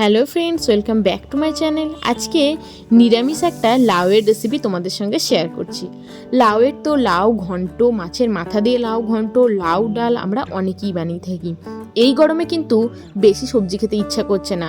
Hello friends, welcome back to my channel. আজকে নিরামিষ একটা লাউয়ের রেসিপি তোমাদের সঙ্গে শেয়ার করছি। লাউয়ের তো লাউ ঘন্ট, মাছের মাথা দিয়ে লাউ ঘন্ট, লাউ ডাল আমরা অনেকেই বানিয়ে থাকি। এই গরমে কিন্তু বেশি সবজি খেতে ইচ্ছা করছে না।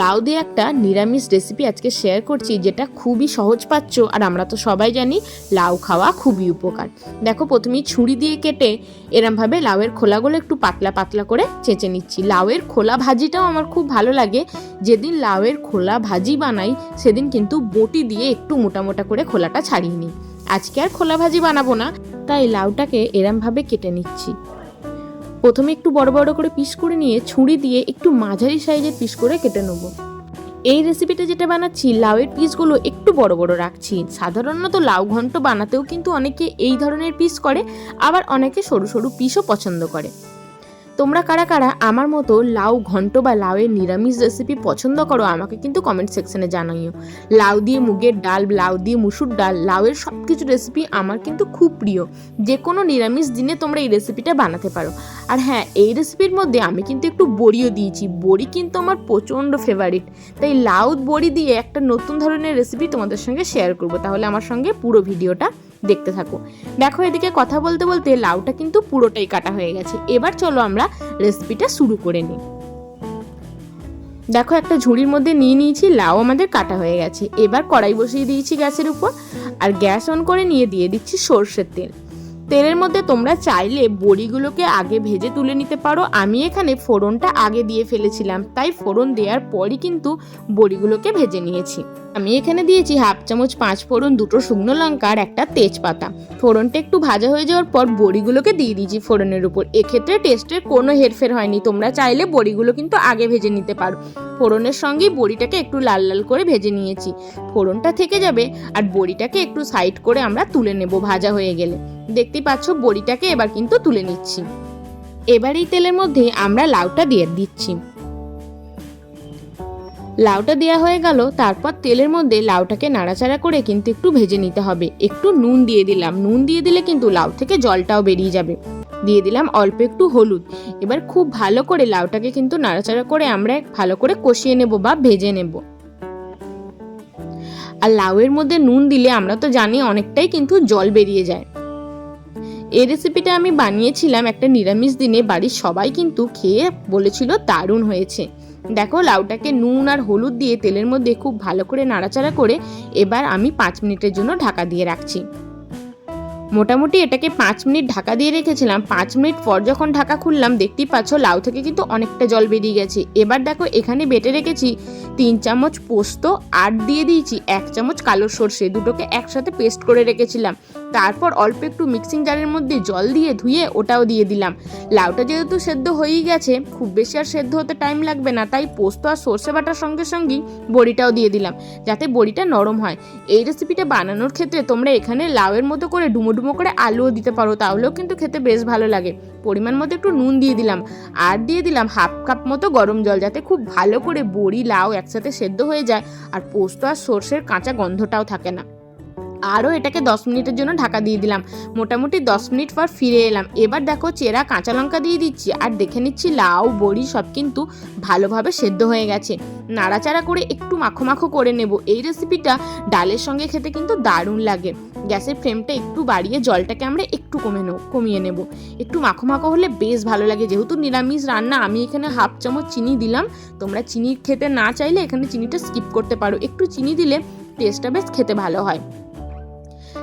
লাউ দিয়ে একটা নিরামিষ রেসিপি আজকে শেয়ার করছি, যেটা খুবই সহজ পাচ্ছ, আর আমরা তো সবাই জানি লাউ খাওয়া খুবই উপকার। দেখো, প্রথমেই ছুরি দিয়ে কেটে এরমভাবে লাউয়ের খোলাগুলো একটু পাতলা পাতলা করে চেঁচে নিচ্ছি। লাউয়ের খোলা ভাজিটাও আমার খুব ভালো লাগে। যেদিন লাউয়ের খোলা ভাজি বানাই, সেদিন কিন্তু বটি দিয়ে একটু মোটা মোটা করে খোলাটা ছাড়িয়ে নিই। আজকে আর খোলা ভাজি বানাবো না, তাই লাউটাকে এরমভাবে কেটে নিচ্ছি। প্রথমে একটু বড় বড় করে পিস করে নিয়ে ছুরি দিয়ে একটু মাঝারি সাইজের পিস করে কেটে নেব। এই রেসিপিটা যেটা বানাচ্ছি, লাউয়ের পিসগুলো একটু বড় বড় রাখছি। সাধারণত লাউ ঘন্ট বানাতেও কিন্তু অনেকে এই ধরনের পিস করে, আবার অনেকে সরু সরু পিসও পছন্দ করে। তোমরা কারা কারা আমার মতো লাউ ঘন্ট বা লাউয়ের নিরামিষ রেসিপি পছন্দ করো, আমাকে কিন্তু কমেন্ট সেকশনে জানাইও। লাউ দিয়ে মুগের ডাল, লাউ দিয়ে মুসুর ডাল, লাউয়ের সব কিছু রেসিপি আমার কিন্তু খুব প্রিয়। যে কোনো নিরামিষ দিনে তোমরা এই রেসিপিটা বানাতে পারো। আর হ্যাঁ এই রেসিপির মধ্যে আমি কিন্তু একটু বড়িও দিয়েছি। বড়ি কিন্তু আমার প্রচণ্ড ফেভারিট তাই লাউ বড়ি দিয়ে একটা নতুন ধরনের রেসিপি তোমাদের সঙ্গে শেয়ার করব। তাহলে আমার সঙ্গে পুরো ভিডিওটা দেখতে থাকো। দেখো এদিকে কথা বলতে বলতে লাউটা কিন্তু পুরোটাই কাটা হয়ে গেছে। এবার চলো আমরা রেসিপিটা শুরু করে নিই। দেখো একটা ঝুড়ির মধ্যে নিয়ে নিয়েছি, লাউ আমাদের কাটা হয়ে গেছে। এবার কড়াই বসিয়ে দিয়েছি গ্যাসের উপর। আর গ্যাস অন করে নিয়ে দিয়ে দিচ্ছি সর্ষের তেল। তেলের মধ্যে তোমরা চাইলে বড়িগুলোকে আগে ভেজে তুলে নিতে পারো। আমি এখানে ফোড়নটা আগে দিয়ে ফেলেছিলাম, তাই ফোড়ন দেওয়ার পরই কিন্তু বড়িগুলোকে ভেজে নিয়েছি। আমি এখানে দিয়েছি হাফ চামচ পাঁচ ফোড়ন, দুটো শুকনো লঙ্কা আর একটা তেজপাতা। ফোড়নটা একটু ভাজা হয়ে যাওয়ার পর বড়িগুলোকে দিয়ে দিয়েছি ফোড়নের উপর। এক্ষেত্রে টেস্টের কোনো হেরফের হয়নি, তোমরা চাইলে বড়িগুলো কিন্তু আগে ভেজে নিতে পারো। ফোড়নের সঙ্গেই বড়িটাকে একটু লাল লাল করে ভেজে নিয়েছি। ফোড়নটা থেকে যাবে আর বড়িটাকে একটু সাইড করে আমরা তুলে নেব ভাজা হয়ে গেলে। দেখতেই পাচ্ছ বড়িটাকে এবার কিন্তু তুলে নিচ্ছি। এবার এই তেলের মধ্যে আমরা লাউটা দিয়ে দিচ্ছি। লাউটা দেওয়া হয়ে গেল, তারপর তেলের মধ্যে লাউটাকে নাড়াচাড়া করে কিন্তু একটু ভেজে নিতে হবে। একটু নুন দিয়ে দিলাম। নুন দিয়ে দিলে কিন্তু লাউ থেকে জলটাও বেরিয়ে যাবে। দিয়ে দিলাম অল্প একটু হলুদ। এবার খুব ভালো করে লাউটাকে কিন্তু নাড়াচাড়া করে আমরা ভালো করে কষিয়ে নেব বা ভেজে নেব। আর লাউয়ের মধ্যে নুন দিলে আমরা তো জানি অনেকটাই কিন্তু জল বেরিয়ে যায়। এই রেসিপিটা আমি বানিয়েছিলাম একটা নিরামিষ দিনে, বাড়ির সবাই কিন্তু খেয়ে বলেছিল দারুণ হয়েছে। দেখো লাউটাকে নুন আর হলুদ দিয়ে তেলের মধ্যে খুব ভালো করে নাড়াচাড়া করে এবার আমি পাঁচ মিনিটের জন্য ঢাকা দিয়ে রাখছি। মোটামুটি এটাকে পাঁচ মিনিট ঢাকা দিয়ে রেখেছিলাম। পাঁচ মিনিট পর যখন ঢাকা খুললাম, দেখতেই পাচ্ছ লাউ থেকে কিন্তু অনেকটা জল বেরিয়ে গেছে। এবার দেখো, এখানে বেটে রেখেছি তিন চামচ পোস্ত, আর দিয়ে দিয়েছি এক চামচ কালো সর্ষে। দুটোকে একসাথে পেস্ট করে রেখেছিলাম। তারপর অল্প একটু মিক্সিং জারের মধ্যে জল দিয়ে ধুয়ে ওটাও দিয়ে দিলাম। লাউটা যেহেতু সেদ্ধ হয়েই গেছে, খুব বেশি আর সেদ্ধ হতে টাইম লাগবে না, তাই পোস্ত আর সর্ষে বাটার সঙ্গে সঙ্গেই বড়িটাও দিয়ে দিলাম, যাতে বড়িটা নরম হয়। এই রেসিপিটা বানানোর ক্ষেত্রে তোমরা এখানে লাউয়ের মতো করে ডুমো ডুমো করে আলুও দিতে পারো, তাহলেও কিন্তু খেতে বেশ ভালো লাগে। পরিমাণ মতো একটু নুন দিয়ে দিলাম, আর দিয়ে দিলাম হাফ কাপ মতো গরম জল, যাতে খুব ভালো করে বড়ি, লাউ একসাথে সেদ্ধ হয়ে যায়, আর পোস্ত আর সর্ষের কাঁচা গন্ধটাও থাকে না। আরও এটাকে দশ মিনিটের জন্য ঢাকা দিয়ে দিলাম। মোটামুটি দশ মিনিট পর ফিরে এলাম। এবার দেখো চেরা কাঁচা লঙ্কা দিয়ে দিচ্ছি। আর দেখে নিচ্ছি লাউ, বড়ি সব কিন্তু ভালোভাবে সেদ্ধ হয়ে গেছে। নাড়াচাড়া করে একটু মাখো মাখো করে নেব। এই রেসিপিটা ডালের সঙ্গে খেতে কিন্তু দারুণ লাগে। গ্যাসের ফ্লেমটা একটু বাড়িয়ে জলটাকে আমরা একটু কমে নেব, কমিয়ে নেব। একটু মাখো মাখো হলে বেশ ভালো লাগে। যেহেতু নিরামিষ রান্না, আমি এখানে হাফ চামচ চিনি দিলাম। তোমরা চিনি খেতে না চাইলে এখানে চিনিটা স্কিপ করতে পারো। একটু চিনি দিলে টেস্টটা বেশ খেতে ভালো হয়।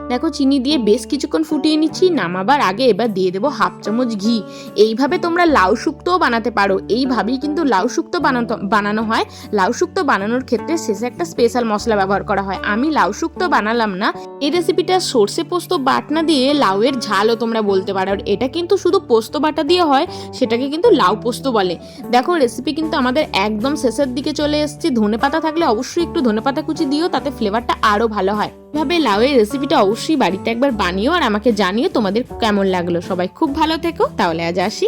দেখো, চিনি দিয়ে বেশ কিছুক্ষণ ফুটিয়ে নিচ্ছি, নামাবার আগে এবার দিয়ে দেবো হাফ চামচ ঘি। এইভাবে তোমরা লাউ শুক্তও বানাতে পারো। এইভাবেই কিন্তু লাউ শুক্তো বানাতো বানানো হয়। লাউ শুক্তো বানানোর ক্ষেত্রে শেষে একটা স্পেশাল মশলা ব্যবহার করা হয়। আমি লাউ শুক্তো বানালাম না। এই রেসিপিটা সর্ষে পোস্ত বাটনা দিয়ে লাউয়ের ঝালও তোমরা বলতে পারো। আর এটা কিন্তু শুধু পোস্ত বাটা দিয়ে হয়, সেটাকে কিন্তু লাউ পোস্ত বলে। দেখো রেসিপি কিন্তু আমাদের একদম শেষের দিকে চলে এসেছে। ধনে পাতা থাকলে অবশ্যই একটু ধনে পাতা কুচি দিও, তাতে ফ্লেভারটা আরও ভালো হয়। এভাবে লাউয়ের রেসিপিটা অবশ্যই বাড়িতে একবার বানিও আর আমাকে জানিও তোমাদের কেমন লাগল। সবাই খুব ভালো থেকো, তাহলে আজ আসি।